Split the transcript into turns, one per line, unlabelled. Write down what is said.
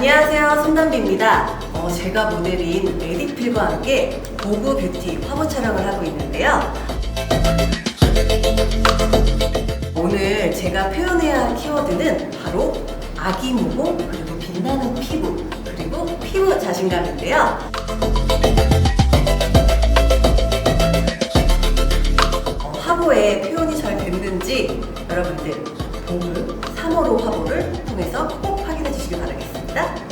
손담비입니다. 어, 제가 모델인 에디필과 함께 고구 뷰티 화보 촬영을 하고 있는데요. 오늘 제가 표현해야 할 키워드는 바로 아기 모공 그리고 빛나는 피부 그리고 피부 자신감인데요. 어, 화보에 표현이 잘 됐는지 여러분들 보그 3호로 화보를 통해서 꼭 확인해 주시기 바 라겠습니다.